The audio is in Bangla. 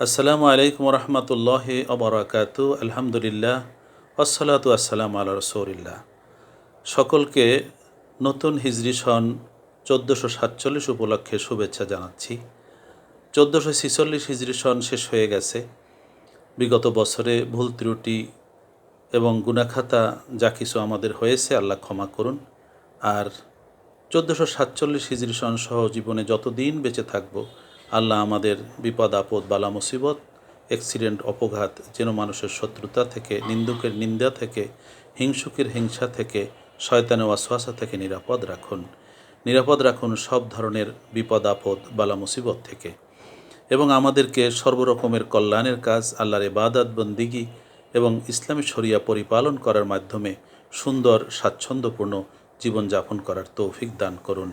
আসসালামু আলাইকুম রহমতুল্লাহ অবরাকাত আলহামদুলিল্লাহ আসসালাতু আসসালাম আল্লাহ রসৌরিল্লাহ সকলকে নতুন হিজরি সন চোদ্দোশো সাতচল্লিশ উপলক্ষে শুভেচ্ছা জানাচ্ছি। চোদ্দোশো ছিচল্লিশ হিজরি সন শেষ হয়ে গেছে। বিগত বছরে ভুল ত্রুটি এবং গুণাখাতা যা কিছু আমাদের হয়েছে, আল্লাহ ক্ষমা করুন। আর চোদ্দোশো সাতচল্লিশ হিজরি সন সহ জীবনে যতদিন বেঁচে থাকব আল্লাহ আমাদের বিপদ, আপদ, বালা, মুসিবত অ্যাক্সিডেন্ট অপঘাত, যেন মানুষের শত্রুতা থেকে, নিন্দুকের নিন্দা থেকে, হিংসুকের হিংসা থেকে শয়তানে ওয়াসওয়াসা থেকে নিরাপদ রাখুন। নিরাপদ রাখুন সব ধরনের বিপদ, আপদ, বালা, মুসিবত থেকে। এবং আমাদেরকে সর্বরকমের কল্যাণের কাজ, আল্লাহর ইবাদত, বন্দিগি এবং ইসলামী শরিয়া পরিপালন করার মাধ্যমে সুন্দর, স্বাচ্ছন্দ্যপূর্ণ জীবনযাপন করার তৌফিক দান করুন।